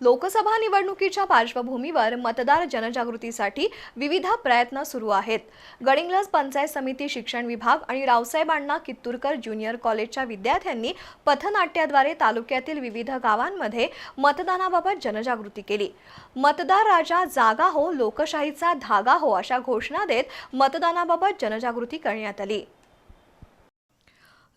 लोकसभा निवडणुकीच्या पार्श्वभूमीवर मतदार जनजागृतीसाठी विविध प्रयत्न सुरू आहेत. गडिंग्लज पंचायत समिती शिक्षण विभाग आणि रावसाहेब अण्णा कित्तूरकर ज्युनियर कॉलेजच्या विद्यार्थ्यांनी पथनाट्याद्वारे तालुक्यातील विविध गावांमध्ये मतदानाबाबत जनजागृती केली. मतदार राजा जागा हो लोकशाहीचा धागा हो अशा घोषणा देत मतदानाबाबत जनजागृती करण्यात आली.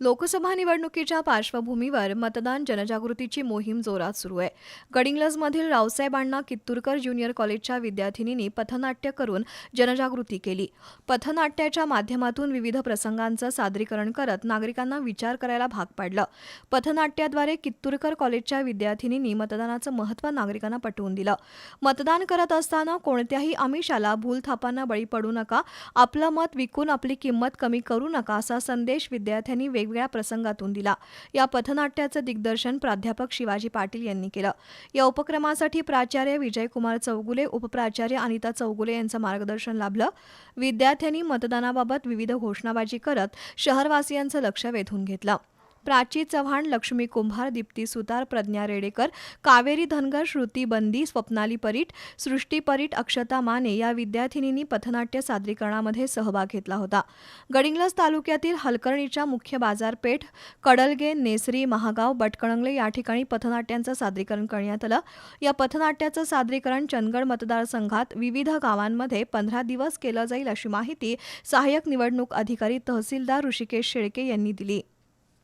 लोकसभा निवडणुकीच्या पार्श्वभूमीवर मतदान जनजागृतीची मोहीम जोरात सुरू आहे. गडिंग्लजमधील रावसाहेब अण्णा कित्तूरकर ज्युनियर कॉलेजच्या विद्यार्थिनींनी पथनाट्य करून जनजागृती केली. पथनाट्याच्या माध्यमातून विविध प्रसंगांचं सादरीकरण करत नागरिकांना विचार करायला भाग पाडलं. पथनाट्याद्वारे कित्तूरकर कॉलेजच्या विद्यार्थिनींनी मतदानाचं महत्त्व नागरिकांना पटवून दिलं. मतदान करत असताना कोणत्याही आमिषाला भूलथापांना बळी पडू नका. आपलं मत विकून आपली किंमत कमी करू नका असा संदेश विद्यार्थ्यांनी वेग वेगवेगळ्या प्रसंगातून दिला. या पथनाट्याचं दिग्दर्शन प्राध्यापक शिवाजी पाटील यांनी केलं. या उपक्रमासाठी प्राचार्य विजयकुमार चौगुले उपप्राचार्य अनिता चौगुले यांचं मार्गदर्शन लाभलं. विद्यार्थ्यांनी मतदानाबाबत विविध घोषणाबाजी करत शहरवासियांचं लक्ष वेधून घेतलं. प्राची चव्हाण लक्ष्मी कुंभार दीप्ती सुतार प्रज्ञा रेडेकर कावेरी धनगर श्रुती बंदी स्वप्नाली परीट सृष्टी परीट अक्षता माने या विद्यार्थिनींनी पथनाट्य सादरीकरणामध्ये सहभाग घेतला होता. गडिंग्लज तालुक्यातील हलकर्णीच्या मुख्य बाजारपेठ कडलगे नेसरी महागाव बटकणंगले या ठिकाणी पथनाट्यांचं सादरीकरण करण्यात आलं. या पथनाट्याचं सादरीकरण चंदगड मतदारसंघात विविध गावांमध्ये पंधरा दिवस केलं जाईल अशी माहिती सहाय्यक निवडणूक अधिकारी तहसीलदार ऋषिकेश शेळके यांनी दिली.